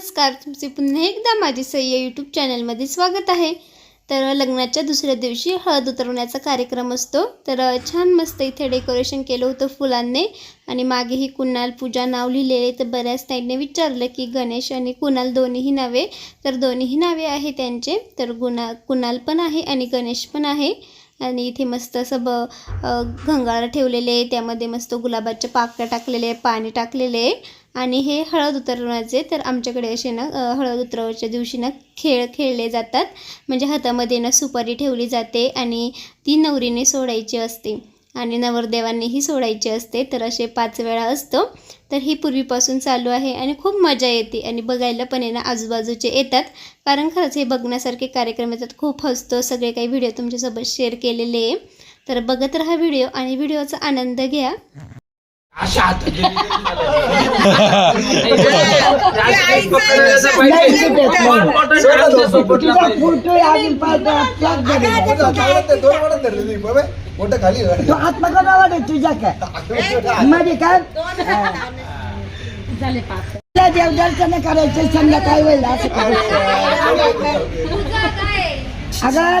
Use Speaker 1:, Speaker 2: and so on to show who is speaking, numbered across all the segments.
Speaker 1: नमस्कार तुमचे पुन्हा एकदा माझी सय्या यूट्यूब चॅनलमध्ये स्वागत आहे. तर लग्नाच्या दुसऱ्या दिवशी हळद उतरवण्याचा कार्यक्रम असतो. तर छान मस्त इथे डेकोरेशन केलं होतं फुलांनी आणि मागेही कुणाल पूजा नाव लिहिलेले तर बऱ्याच ताईंनी विचारलं की गणेश आणि कुणाल दोन्हीही नावे. तर दोन्हीही नावे आहे त्यांचे. तर गुणा कुणाल पण आहे आणि गणेश पण आहे. आणि इथे मस्त असं ब अ, ठेवलेले आहे. त्यामध्ये मस्त गुलाबाच्या पाकळ्या टाकलेले आहे पाणी टाकलेले आहे. आणि हे हळद उतरवण्याचे तर आमच्याकडे असे ना हळद उतरवायच्या दिवशी ना खेळ खेळले जातात. म्हणजे हातामध्ये ना सुपारी ठेवली जाते आणि ती नवरीने सोडायची असते. आणि नवरदेवांनीही सोडायची असते. तर असे पाच वेळा असतं. तर ही पूर्वीपासून चालू आहे आणि खूप मजा येते आणि बघायला पण आहे ना आजूबाजूचे येतात. कारण खरंच हे बघण्यासारखे कार्यक्रम येतात. खूप हसतो. सगळे काही व्हिडिओ तुमच्यासोबत शेअर केलेले आहे. तर बघत राहा व्हिडिओ आणि व्हिडिओचा आनंद घ्या.
Speaker 2: अशा हाताची
Speaker 3: मोठं खाली
Speaker 4: तो वाटत तुझ्या काय मध्ये काय तुला देवदर्शन करायचं संध्याकाळी होईल असं करायचं अगं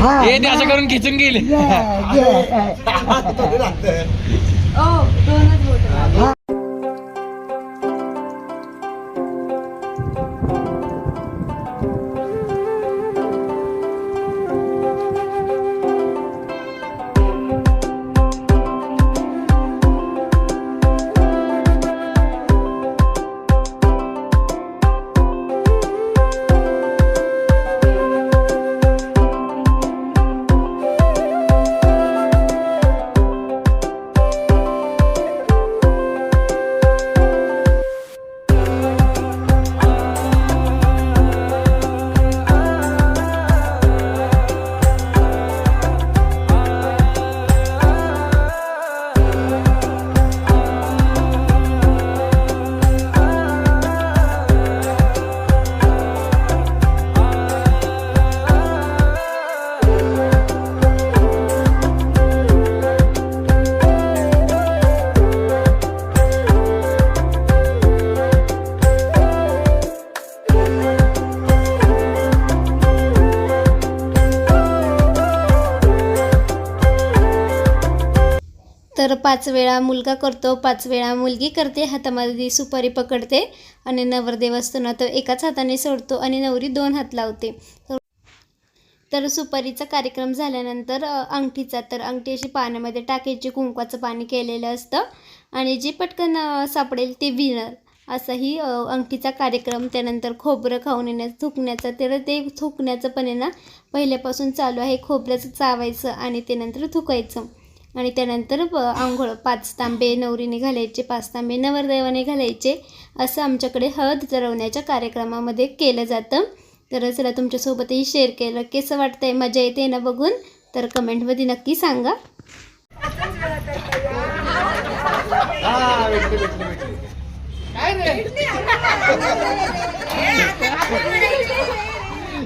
Speaker 4: हा
Speaker 5: हे ते असं करून खिचून गेले.
Speaker 1: तर पाच वेळा मुलगा करतो पाच वेळा मुलगी करते हातामध्ये सुपारी पकडते आणि नवरदेव असतो ना तो एकाच हाताने सोडतो आणि नवरी दोन हात लावते. तर- सुपारीचा कार्यक्रम झाल्यानंतर अंगठीचा तर अंगठी अशी पाण्यामध्ये टाकायची कुंकवाचं पाणी केलेलं असतं आणि जे पटकन सापडेल ते विनर असाही अंगठीचा कार्यक्रम त्यानंतर खोबरं खाऊन येण्याचं थुकण्याचा तर ते थुकण्याचं पण आहे ना पहिल्यापासून चालू आहे खोबऱ्याचं चावायचं आणि ते नंतर थुकायचं. आणि त्यानंतर ब- आंघोळ. पाच तांबे नवरीने घालायचे पाच तांबे नवरदेवाने घालायचे. असं आमच्याकडे हळद उतरवण्याच्या कार्यक्रमामध्ये केलं जातं. तर चला तुमच्यासोबतही शेअर केलं. कसं वाटतंय? मजा येते ना बघून? तर कमेंटमध्ये नक्की सांगा.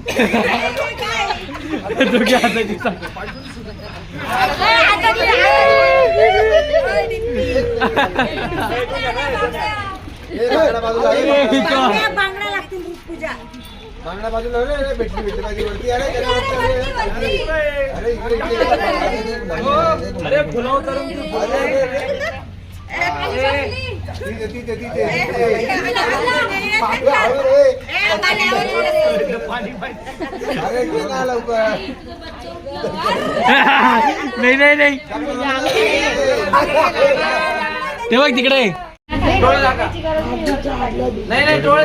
Speaker 3: बांगडा बाजूला रे, रे, भेटली भेटली माझी वरती अरे अरे, अरे, अरे इकडे इकडे इकडे.
Speaker 2: अरे फुलं उतरून तू
Speaker 3: अरे, अरे, अरे. तिथे, तिथे, तिथे, तिथे. अरे, अरे. अरे, इकडे ना लवकर.
Speaker 5: नाही नाही नाही ते बघ तिकडे
Speaker 2: डोळे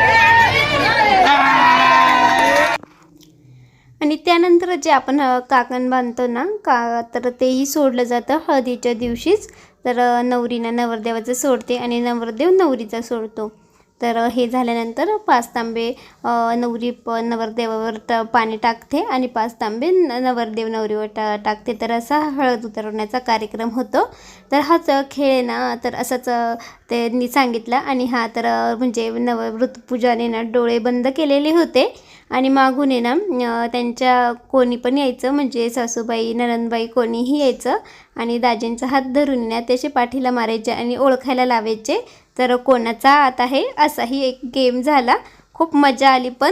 Speaker 2: आणि
Speaker 1: त्यानंतर जे आपण काकण बांधतो ना का तर तेही सोडलं जातं हळदीच्या दिवशीच. तर नवरीनं नवरदेवाचं सोडते आणि नवरदेव नवरीचा सोडतो. तर हे झाल्यानंतर पाच तांबे नवरी प नवरदेवावर ट पाणी टाकते आणि पाच तांबे न नवरदेव नवरीवर टा टाकते. तर असा हळद उतरवण्याचा कार्यक्रम होतो. तर हाच खेळ ना तर असंच त्यांनी सांगितलं आणि हा तर म्हणजे नव ऋतुपूजाने ना डोळे बंद केलेले होते. आणि मागून आहे ना त्यांच्या कोणी पण यायचं म्हणजे सासूबाई ननंदबाई कोणीही यायचं आणि दाजींचा हात धरून ना त्याचे पाठीला मारायचे आणि ओळखायला लावायचे. तर कोणाचा हात आहे? असाही एक गेम झाला. खूप मजा आली पण.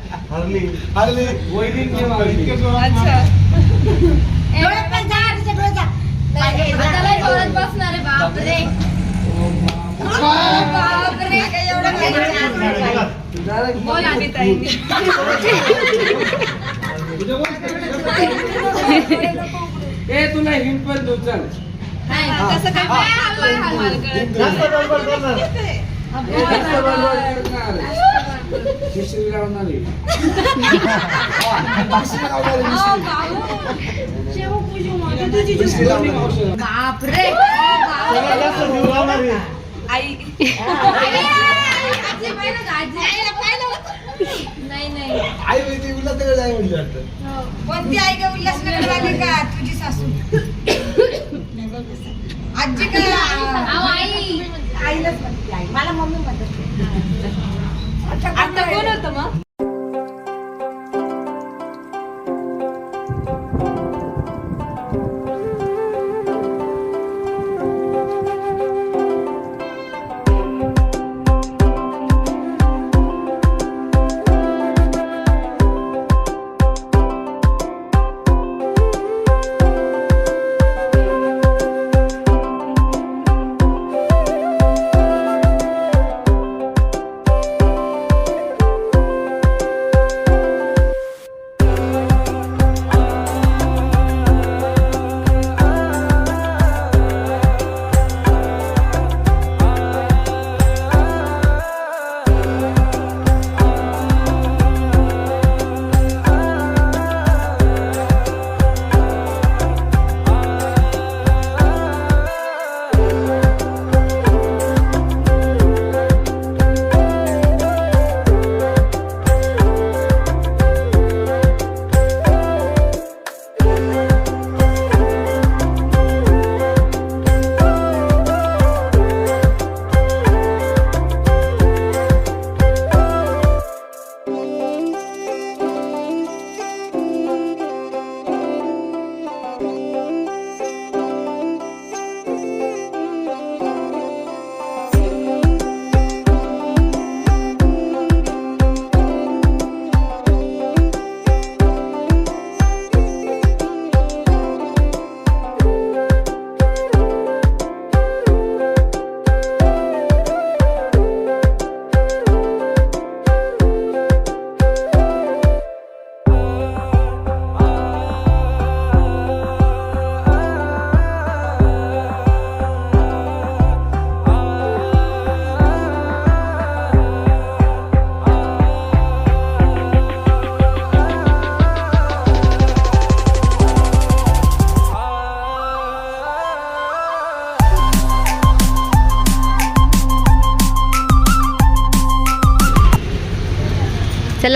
Speaker 3: गाव, गाव. ए, डोळे टाक, डोळे टाक.
Speaker 2: डोळे बंदच ठेव
Speaker 3: हरली हरली
Speaker 2: वैदिक नियम आहे, इतके जोरात ए तुला हिंट पण देऊ चल
Speaker 3: जास्त बडबड करणार.
Speaker 2: ए, जास्त बडबड करणार. लावणार आहे.
Speaker 3: आई. माहिती उलट तिकडे जाय म्हणजे वाटतं.
Speaker 6: कोणती आई ग उल्हासनगर वाली का तुझी सासू? आजी का? आईलाच म्हणते आई. मला मम्मी म्हणतात आता कोण होतं मग?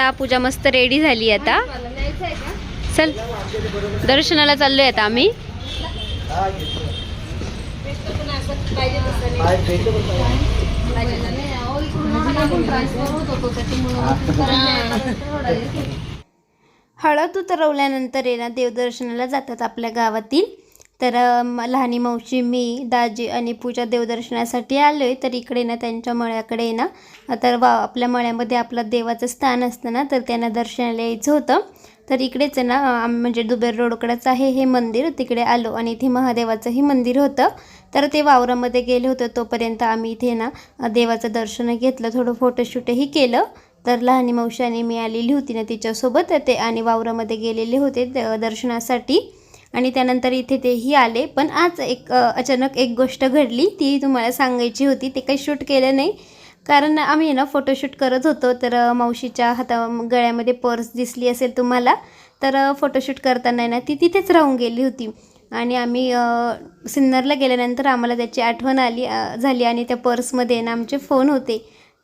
Speaker 1: आता पूजा मस्त रेडी झाली आता. चल दर्शनाला चाललोय आता आम्ही. हळद उतरवल्यानंतर आहे ना देवदर्शनाला जातात आपल्या गावातील. तर लहानी मावशी मी दाजी आणि पूजा देवदर्शनासाठी आलो आहे तर इकडे ना त्यांच्या मळ्याकडे ना तर वा आपल्या मळ्यामध्ये आपलं देवाचं स्थान असतं ना तर त्यांना दर्शनाला यायचं होतं. तर इकडेच आहे ना म्हणजे दुबेर रोडकडंच आहे हे मंदिर. तिकडे आलो आणि इथे महादेवाचंही मंदिर होतं. तर ते वावरामध्ये गेले होते तोपर्यंत आम्ही इथे ना देवाचं दर्शन घेतलं. थोडं फोटोशूटही केलं. तर लहानी मावशी आणि मी आलेली होती ना तिच्यासोबत. ते आणि वावरामध्ये गेलेले होते दर्शनासाठी. आणि त्यानंतर इथे तेही आले. पण आज एक अचानक एक गोष्ट घडली. ती तुम्हाला सांगायची होती. ते काही शूट केलं नाही. कारण आम्ही ना फोटोशूट करत होतो. तर मावशीच्या हाता गळ्यामध्ये पर्स दिसली असेल तुम्हाला तर फोटोशूट करताना ना ती तिथेच राहून गेली होती. आणि आम्ही सिन्नरला गेल्यानंतर आम्हाला त्याची आठवण आली झाली आणि त्या पर्समध्ये ना आमचे फोन होते.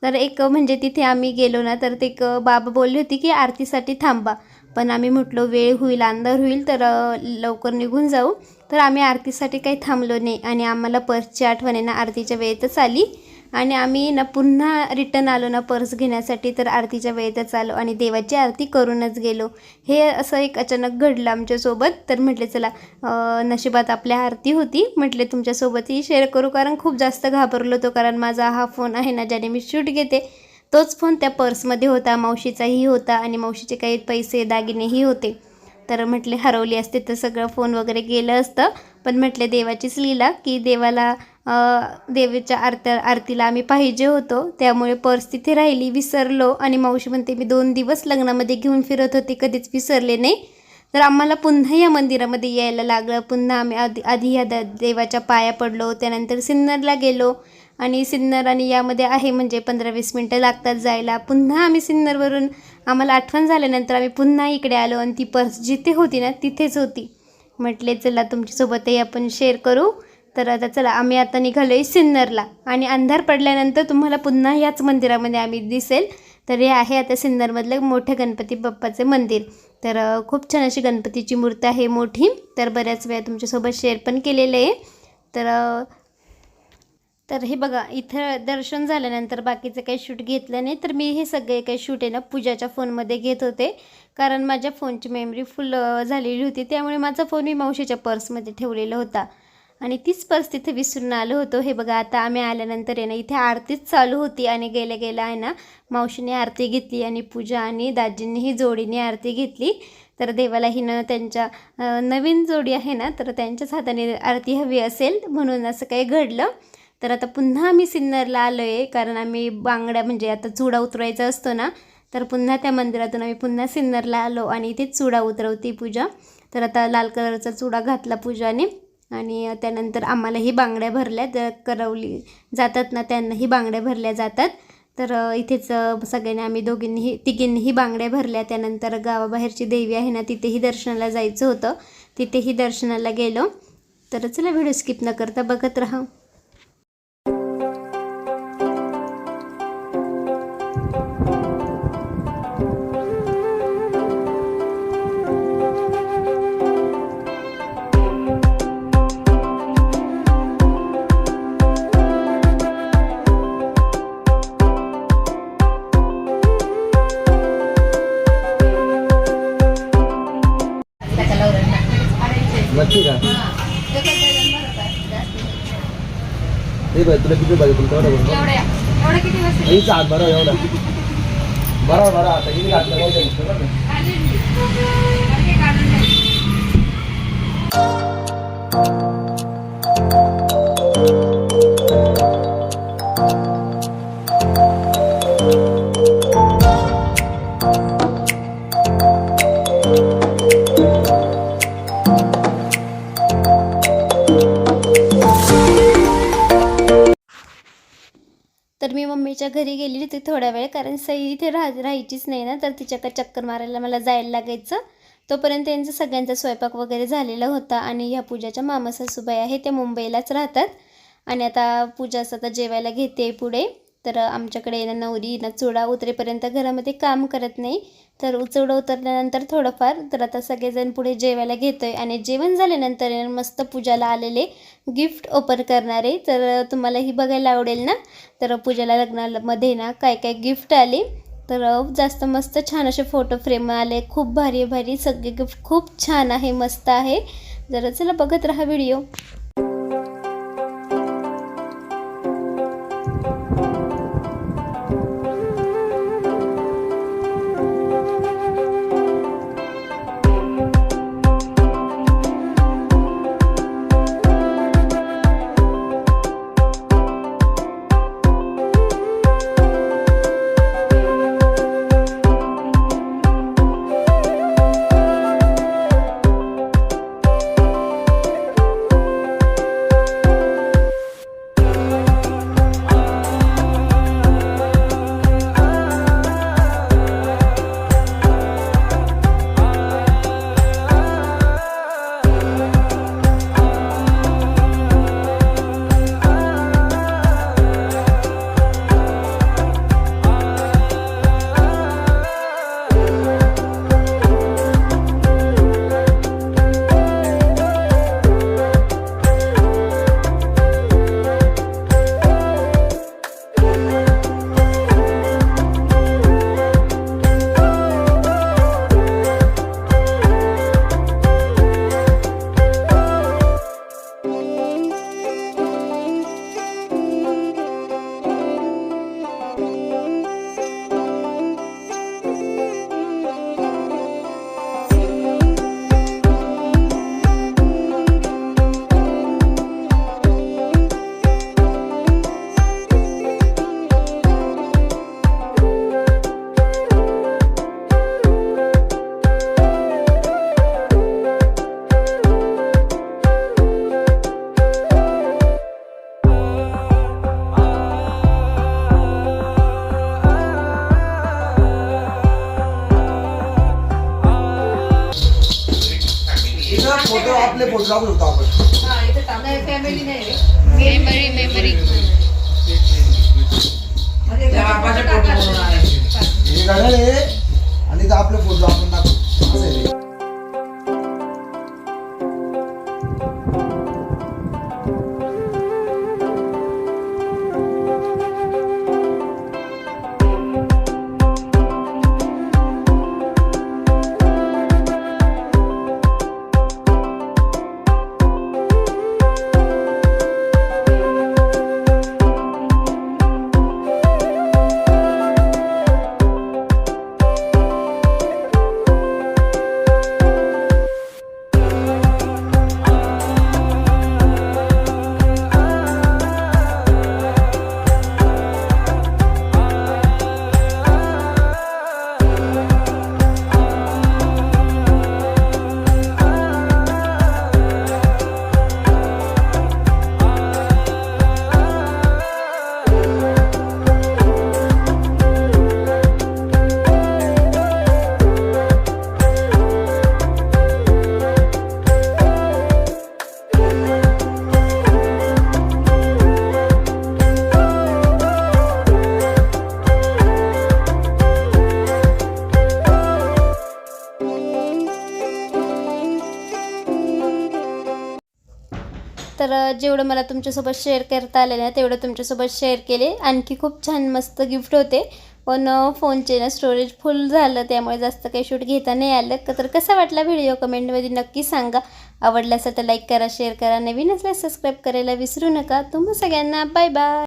Speaker 1: तर एक म्हणजे तिथे आम्ही गेलो ना तर ते एक बाबा बोलली होती की आरतीसाठी थांबा. पण आम्ही म्हटलो वेळ होईल अंधार होईल तर लवकर निघून जाऊ. तर आम्ही आरतीसाठी काही थांबलो नाही आणि आम्हाला पर्सची आठवण आहे ना आरतीच्या वेळेतच आली. आणि आम्ही ना पुन्हा रिटर्न आलो ना पर्स घेण्यासाठी तर आरतीच्या वेळेतच आलो आणि देवाची आरती करूनच गेलो. हे असं एक अचानक घडलं आमच्यासोबत. तर म्हटले चला नशिबात आपल्या आरती होती. म्हटले तुमच्यासोबतही शेअर करू कारण खूप जास्त घाबरलो होतो कारण माझा हा फोन आहे ना ज्याने मी शूट घेते. तोच फोन त्या पर्समध्ये होता मावशीचाही होता आणि मावशीचे काही पैसे दागिनेही होते. तर म्हटले हरवली असते तर सगळं फोन वगैरे गेलं असतं. पण म्हटले देवाचीच लीला की देवाला देवीच्या आरत्या आरतीला आम्ही पाहिजे होतो. त्यामुळे पर्स तिथे राहिली विसरलो आणि मावशी म्हणते मी दोन दिवस लग्नामध्ये घेऊन फिरत होते कधीच विसरले नाही. तर आम्हाला पुन्हा या मंदिरामध्ये यायला लागलं. पुन्हा आम्ही आधी आधी या द देवाच्या पाया पडलो. त्यानंतर सिन्नरला गेलो. आणि सिन्नर आणि यामध्ये आहे म्हणजे पंधरा वीस मिनटं लागतात जायला. पुन्हा आम्ही सिन्नरवरून आम्हाला आठवण झाल्यानंतर आम्ही पुन्हा इकडे आलो आणि ती पर्स जिथे होती ना तिथेच होती. म्हटले चला तुमच्यासोबतही आपण शेअर करू. तर आता चला आम्ही आता निघालो आहे सिन्नरला. आणि अंधार पडल्यानंतर तुम्हाला पुन्हा याच मंदिरामध्ये आम्ही दिसेल. तर हे आहे आता सिन्नरमधलं मोठं गणपती बाप्पाचे मंदिर. तर खूप छान अशी गणपतीची मूर्ती आहे मोठी. तर बऱ्याच वेळा तुमच्यासोबत शेअर पण केलेलं आहे. तर तर हे बघा इथं दर्शन झाल्यानंतर बाकीचं काही शूट घेतलं नाही तर मी हे सगळे काही शूट आहे ना पूजाच्या फोनमध्ये घेत होते. कारण माझ्या फोनची मेमरी फुल झालेली होती त्यामुळे माझा फोन मी मावशीच्या पर्समध्ये ठेवलेला होता. आणि तीच पर्स तिथे विसरून आलो होतो. हे बघा आता आम्ही आल्यानंतर आहे ना इथे आरतीच चालू होती आणि गेल्या गेल्या आहे ना मावशीने आरती घेतली आणि पूजा आणि दाजींनीही जोडीने आरती घेतली. तर देवाला हिनं त्यांच्या नवीन जोडी आहे ना तर त्यांच्याच हाताने आरती हवी असेल म्हणून असं काही घडलं. तर आता पुन्हा आम्ही सिन्नरला आलो आहे कारण आम्ही बांगड्या म्हणजे आता चुडा उतरवायचा असतो ना तर पुन्हा त्या मंदिरातून आम्ही पुन्हा सिन्नरला आलो आणि इथेच चुडा उतरवते पूजा. तर आता लाल कलरचा चुडा घातला पूजाने आणि त्यानंतर आम्हालाही बांगड्या भरल्या तर करवली जातात ना त्यांनाही बांगड्या भरल्या जातात. तर इथेच सगळ्यांनी आम्ही दोघींनीही तिघींनीही बांगड्या भरल्या. त्यानंतर गावाबाहेरची देवी आहे ना तिथेही दर्शनाला जायचं होतं. तिथेही दर्शनाला गेलो. तर चला व्हिडिओ स्किप न करता बघत राहा.
Speaker 3: हे बाय तुला किती पाहिजे तुला तेवढं बोल
Speaker 6: एवढ्या एवढं किती वाजता
Speaker 3: हीच आत बरं एवढा बरं बरं आता किती घातलं नाही त्यांचं बरं का?
Speaker 1: घरी गेलेली ते थोडा वेळ कारण सई इथे राह राहायचीच नाही ना तर तिच्याकडे चक्कर मारायला मला जायला लागायचं तोपर्यंत त्यांचा सगळ्यांचा स्वयंपाक वगैरे झालेला होता आणि ह्या पूजाच्या मामा सासूबाई आहे त्या मुंबईलाच राहतात आणि आता पूजा असं आता जेवायला घेते पुढे तर आमच्याकडे ना नवरी ना चुडा उतरेपर्यंत घरामध्ये काम करत नाही. तर चुडा उतरल्यानंतर थोडंफार तर आता सगळेजण पुढे जेवायला घेतो आहे आणि जेवण झाल्यानंतर मस्त पूजाला आलेले गिफ्ट ओपन करणार. आहे तर तुम्हालाही बघायला आवडेल ना? तर पूजाला लग्नामध्ये ना काय काय गिफ्ट आले. तर जास्त मस्त छान असे फोटो फ्रेम आले. खूप भारी भारी सगळे गिफ्ट खूप छान आहे मस्त आहे. जरा चला बघत राहा व्हिडिओ.
Speaker 3: इथं फोटो आपले फोटो शकतो आपण.
Speaker 6: फॅमिली नाही रे.
Speaker 1: मेमरी मेमरी
Speaker 3: हे आहे आणि इथं आपले फोटो आपण दाखवू
Speaker 1: तर जेवढं मला तुमच्यासोबत शेअर करता आले ना तेवढं तुमच्यासोबत शेअर केले. आणखी खूप छान मस्त गिफ्ट होते. पण फोनचे ना स्टोरेज फुल झालं त्यामुळे जास्त काही शूट घेता नाही आलं. तर कसा वाटला व्हिडिओ कमेंटमध्ये नक्की सांगा. आवडला असेल तर लाईक करा शेअर करा. नवीन असल्यास सबस्क्राईब करायला विसरू नका. तुम्हा सगळ्यांना बाय बाय